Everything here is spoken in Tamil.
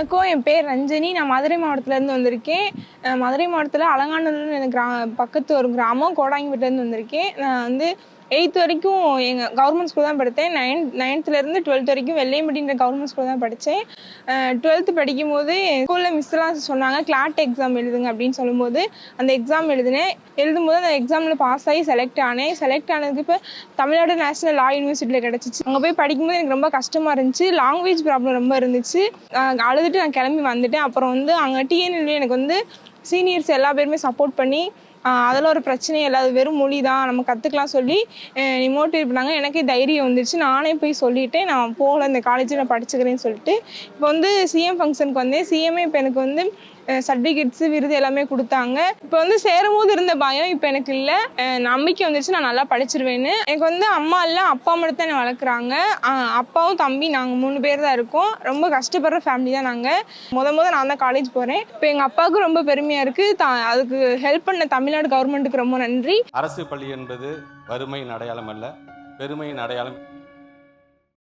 வணக்கம் என் பேர் ரஞ்சனி. நான் மதுரை மாவட்டத்துலேருந்து வந்திருக்கேன். மதுரை மாவட்டத்தில் அலங்காநல்லூர்னு எனக்கு கிரா பக்கத்து ஒரு கிராமம் கோடாங்கிப்பேட்டிலேருந்து வந்திருக்கேன். நான் வந்து எயித் வரைக்கும் எங்கள் கவர்மெண்ட் ஸ்கூல் தான் படித்தேன். நைன்த் நைன்த்துலேருந்து டுவெல்த் வரைக்கும் வெள்ளையம்பட்டின்ற கவர்மெண்ட் ஸ்கூல் தான் படித்தேன். டுவெல்த்து படிக்கும்போது ஸ்கூலில் மிஸ்லாம் சொன்னாங்க. கிளாட் எக்ஸாம் எழுதுங்க அப்படின்னு சொல்லும்போது அந்த எக்ஸாம் எழுதினேன். எழுதும்போது அந்த எக்ஸாமில் பாஸ் ஆகி செலக்ட் ஆனேன். செலக்ட் ஆனதுக்கு இப்போ தமிழ்நாடு நேஷனல் லா யூனிவர்சிட்டியில் கிடச்சிச்சு. அங்கே போய் படிக்கும்போது எனக்கு ரொம்ப கஷ்டமாக இருந்துச்சு. லாங்குவேஜ் ப்ராப்ளம் ரொம்ப இருந்துச்சு. அழுதுட்டு நான் கிளம்பி வந்துட்டேன். அப்புறம் வந்து அங்கே டிஎன்எல்ஏ எனக்கு வந்து சீனியர்ஸ் எல்லா பேருமே சப்போர்ட் பண்ணி அதெல்லாம் ஒரு பிரச்சனையே இல்லை. அது வெறும் மொழி தான் நம்ம கற்றுக்கலாம் சொல்லி நீ மோட்டிவேட் பண்ணாங்க எனக்கே தைரியம் வந்துருச்சு. நானே போய் சொல்லிவிட்டேன் நான் போகல இந்த காலேஜில் நான் படிச்சுக்கிறேன்னு சொல்லிட்டு. இப்போ வந்து சிஎம் ஃபங்க்ஷனுக்கு வந்தேன். சிஎம்ஏ இப்போ எனக்கு வந்து சர்டிஃபிகேட்ஸு விருது எல்லாமே கொடுத்தாங்க. இப்போ வந்து சேரும்போது இருந்த பயம் இப்போ எனக்கு இல்லை. நம்பிக்கை வந்துச்சு நான் நல்லா படிச்சிருவேன்னு. எனக்கு வந்து அம்மா இல்லை. அப்பா மட்டும் தான் என்னை வளர்க்குறாங்க. அப்பாவும் தம்பி நாங்கள் மூணு பேர் தான் இருக்கோம். ரொம்ப கஷ்டப்படுற ஃபேமிலி தான் நாங்கள் முத முத நான் தான் காலேஜ் போகிறேன் இப்போ எங்கள் அப்பாவுக்கு ரொம்ப பெருமையாக இருக்குது த அதுக்கு ஹெல்ப் பண்ண தமிழ்நாடு கவர்மெண்ட்டுக்கு ரொம்ப நன்றி. அரசு பள்ளி என்பது வறுமையின் அடையாளம் அல்ல பெருமையின் அடையாளம்